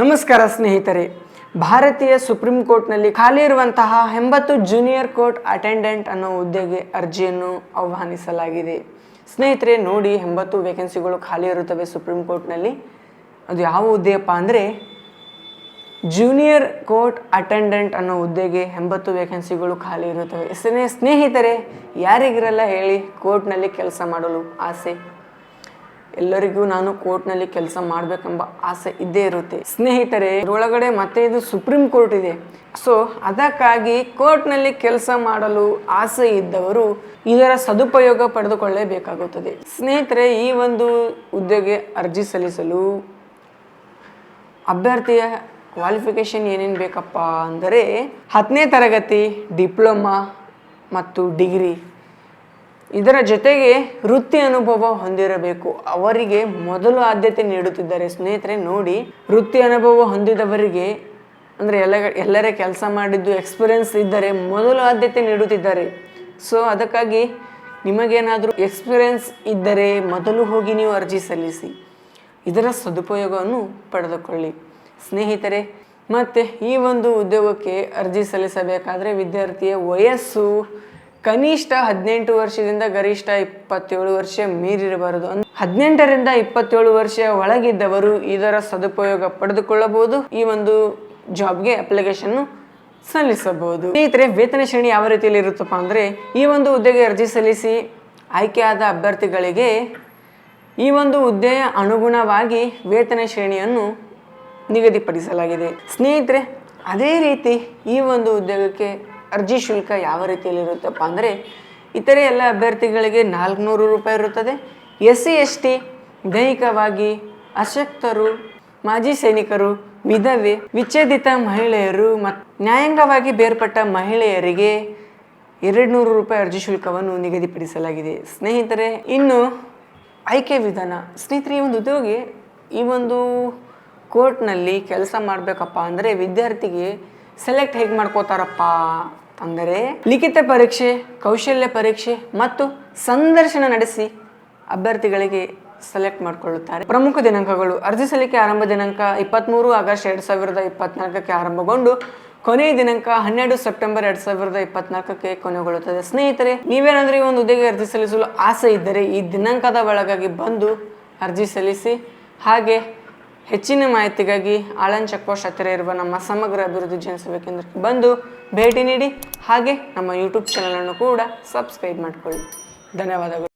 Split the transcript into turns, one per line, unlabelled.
ನಮಸ್ಕಾರ ಸ್ನೇಹಿತರೆ. ಭಾರತೀಯ ಸುಪ್ರೀಂ ಕೋರ್ಟ್ನಲ್ಲಿ ಖಾಲಿ ಇರುವಂತಹ ಎಂಬತ್ತು ಜೂನಿಯರ್ ಕೋರ್ಟ್ ಅಟೆಂಡೆಂಟ್ ಅನ್ನೋ ಹುದ್ದೆಗೆ ಅರ್ಜಿಯನ್ನು ಆಹ್ವಾನಿಸಲಾಗಿದೆ. ಸ್ನೇಹಿತರೆ, ನೋಡಿ ಎಂಬತ್ತು ವೇಕೆನ್ಸಿಗಳು ಖಾಲಿ ಇರುತ್ತವೆ ಸುಪ್ರೀಂ ಕೋರ್ಟ್ನಲ್ಲಿ. ಅದು ಯಾವ ಹುದ್ದೆಯಪ್ಪ ಅಂದರೆ ಜೂನಿಯರ್ ಕೋರ್ಟ್ ಅಟೆಂಡೆಂಟ್ ಅನ್ನೋ ಹುದ್ದೆಗೆ ಎಂಬತ್ತು ವೇಕೆನ್ಸಿಗಳು ಖಾಲಿ ಇರುತ್ತವೆ. ಸ್ನೇ ಸ್ನೇಹಿತರೆ, ಯಾರಿಗಿರಲ್ಲ ಹೇಳಿ ಕೋರ್ಟ್ನಲ್ಲಿ ಕೆಲಸ ಮಾಡಲು ಆಸೆ. ಎಲ್ಲರಿಗೂ ನಾನು ಕೋರ್ಟ್ನಲ್ಲಿ ಕೆಲಸ ಮಾಡಬೇಕೆಂಬ ಆಸೆ ಇದ್ದೇ ಇರುತ್ತೆ. ಸ್ನೇಹಿತರೆ ಒಳಗಡೆ ಮತ್ತೆ ಇದು ಸುಪ್ರೀಂ ಕೋರ್ಟ್ ಇದೆ. ಸೊ ಅದಕ್ಕಾಗಿ ಕೋರ್ಟ್ನಲ್ಲಿ ಕೆಲಸ ಮಾಡಲು ಆಸೆ ಇದ್ದವರು ಇದರ ಸದುಪಯೋಗ ಪಡೆದುಕೊಳ್ಳಲೇಬೇಕಾಗುತ್ತದೆ ಸ್ನೇಹಿತರೆ, ಈ ಒಂದು ಹುದ್ದೆಗೆ ಅರ್ಜಿ ಸಲ್ಲಿಸಲು ಅಭ್ಯರ್ಥಿಯ ಕ್ವಾಲಿಫಿಕೇಷನ್ ಏನೇನು ಬೇಕಪ್ಪ ಅಂದರೆ ಹತ್ತನೇ ತರಗತಿ, ಡಿಪ್ಲೊಮಾ ಮತ್ತು ಡಿಗ್ರಿ. ಇದರ ಜೊತೆಗೆ ವೃತ್ತಿ ಅನುಭವ ಹೊಂದಿರಬೇಕು. ಅವರಿಗೆ ಮೊದಲು ಆದ್ಯತೆ ನೀಡುತ್ತಿದ್ದಾರೆ. ಸ್ನೇಹಿತರೆ, ನೋಡಿ, ವೃತ್ತಿ ಅನುಭವ ಹೊಂದಿದವರಿಗೆ, ಅಂದರೆ ಎಲ್ಲ, ಎಲ್ಲರೇ ಕೆಲಸ ಮಾಡಿದ್ದು ಎಕ್ಸ್ಪೀರಿಯನ್ಸ್ ಇದ್ದರೆ ಮೊದಲು ಆದ್ಯತೆ ನೀಡುತ್ತಿದ್ದಾರೆ. ಸೊ ಅದಕ್ಕಾಗಿ ನಿಮಗೇನಾದರೂ ಎಕ್ಸ್ಪೀರಿಯನ್ಸ್ ಇದ್ದರೆ ಮೊದಲು ಹೋಗಿ ನೀವು ಅರ್ಜಿ ಸಲ್ಲಿಸಿ. ಇದರ ಸದುಪಯೋಗವನ್ನು ಪಡೆದುಕೊಳ್ಳಿ. ಸ್ನೇಹಿತರೆ, ಮತ್ತು ಈ ಒಂದು ಉದ್ಯೋಗಕ್ಕೆ ಅರ್ಜಿ ಸಲ್ಲಿಸಬೇಕಾದರೆ ವಿದ್ಯಾರ್ಥಿಯ ವಯಸ್ಸು ಕನಿಷ್ಠ ಹದಿನೆಂಟು ವರ್ಷದಿಂದ ಗರಿಷ್ಠ ಇಪ್ಪತ್ತೇಳು ವರ್ಷ ಮೀರಿರಬಾರದು ಹದಿನೆಂಟರಿಂದ ಇಪ್ಪತ್ತೇಳು ವರ್ಷ ಒಳಗಿದ್ದವರು ಇದರ ಸದುಪಯೋಗ ಪಡೆದುಕೊಳ್ಳಬಹುದು. ಈ ಒಂದು ಜಾಬ್ಗೆ ಅಪ್ಲಿಕೇಶನ್ ಸಲ್ಲಿಸಬಹುದು. ಸ್ನೇಹಿತರೆ, ವೇತನ ಶ್ರೇಣಿ ಯಾವ ರೀತಿಯಲ್ಲಿ ಇರುತ್ತಪ್ಪ ಅಂದರೆ, ಈ ಒಂದು ಹುದ್ದೆಗೆ ಅರ್ಜಿ ಸಲ್ಲಿಸಿ ಆಯ್ಕೆಯಾದ ಅಭ್ಯರ್ಥಿಗಳಿಗೆ ಈ ಒಂದು ಹುದ್ದೆಯ ಅನುಗುಣವಾಗಿ ವೇತನ ಶ್ರೇಣಿಯನ್ನು ನಿಗದಿಪಡಿಸಲಾಗಿದೆ. ಸ್ನೇಹಿತರೆ, ಅದೇ ರೀತಿ ಈ ಒಂದು ಉದ್ಯೋಗಕ್ಕೆ ಅರ್ಜಿ ಶುಲ್ಕ ಯಾವ ರೀತಿಯಲ್ಲಿ ಇರುತ್ತಪ್ಪ ಅಂದರೆ ಇತರೆ ಎಲ್ಲ ಅಭ್ಯರ್ಥಿಗಳಿಗೆ ನಾಲ್ಕುನೂರು ರೂಪಾಯಿ ಇರುತ್ತದೆ. ಎಸ್ ಸಿ ಎಸ್ ಟಿ ದೈಹಿಕವಾಗಿ ಅಶಕ್ತರು, ಮಾಜಿ ಸೈನಿಕರು, ವಿಧವೆ, ವಿಚ್ಛೇದಿತ ಮಹಿಳೆಯರು ಮತ್ತು ನ್ಯಾಯಾಂಗವಾಗಿ ಬೇರ್ಪಟ್ಟ ಮಹಿಳೆಯರಿಗೆ ಎರಡು ನೂರು ರೂಪಾಯಿ ಅರ್ಜಿ ಶುಲ್ಕವನ್ನು ನಿಗದಿಪಡಿಸಲಾಗಿದೆ. ಸ್ನೇಹಿತರೆ, ಇನ್ನು ಆಯ್ಕೆ ವಿಧಾನ. ಸ್ನೇಹಿತರೆ, ಈ ಒಂದು ಉದ್ಯೋಗಿ ಈ ಒಂದು ಕೋರ್ಟ್ನಲ್ಲಿ ಕೆಲಸ ಮಾಡಬೇಕಪ್ಪ ಅಂದರೆ ವಿದ್ಯಾರ್ಥಿಗೆ ಸೆಲೆಕ್ಟ್ ಹೇಗೆ ಮಾಡ್ಕೋತಾರಪ್ಪ ಅಂದರೆ ಲಿಖಿತ ಪರೀಕ್ಷೆ, ಕೌಶಲ್ಯ ಪರೀಕ್ಷೆ ಮತ್ತು ಸಂದರ್ಶನ ನಡೆಸಿ ಅಭ್ಯರ್ಥಿಗಳಿಗೆ ಸೆಲೆಕ್ಟ್ ಮಾಡಿಕೊಳ್ಳುತ್ತಾರೆ. ಪ್ರಮುಖ ದಿನಾಂಕಗಳು. ಅರ್ಜಿ ಸಲ್ಲಿಕೆ ಆರಂಭ ದಿನಾಂಕ ಇಪ್ಪತ್ತ್ಮೂರು ಆಗಸ್ಟ್ ಎರಡು ಸಾವಿರದ ಇಪ್ಪತ್ನಾಲ್ಕಕ್ಕೆ ಆರಂಭಗೊಂಡು ಕೊನೆಯ ದಿನಾಂಕ ಹನ್ನೆರಡು ಸೆಪ್ಟೆಂಬರ್ ಎರಡು ಸಾವಿರದ ಇಪ್ಪತ್ನಾಲ್ಕಕ್ಕೆ ಕೊನೆಗೊಳ್ಳುತ್ತದೆ. ಸ್ನೇಹಿತರೆ, ನೀವೇನಾದರೂ ಈ ಒಂದು ಹುದ್ದೆಗೆ ಅರ್ಜಿ ಸಲ್ಲಿಸಲು ಆಸೆ ಇದ್ದರೆ ಈ ದಿನಾಂಕದ ಒಳಗಾಗಿ ಬಂದು ಅರ್ಜಿ ಸಲ್ಲಿಸಿ ಹಾಗೆ ಹೆಚ್ಚಿನ ಮಾಹಿತಿಗಾಗಿ ಆಳನ್ ಚೆಕ್ ಪೋಸ್ಟ್ ಹತ್ತಿರ ಇರುವ ನಮ್ಮ ಸಮಗ್ರ ಅಭಿವೃದ್ಧಿ ಜನಿಸಬೇಕು ಕೇಂದ್ರಕ್ಕೆ ಬಂದು ಭೇಟಿ ನೀಡಿ ಹಾಗೆ ನಮ್ಮ ಯೂಟ್ಯೂಬ್ ಚಾನಲನ್ನು ಕೂಡ ಸಬ್ಸ್ಕ್ರೈಬ್ ಮಾಡಿಕೊಳ್ಳಿ. ಧನ್ಯವಾದಗಳು.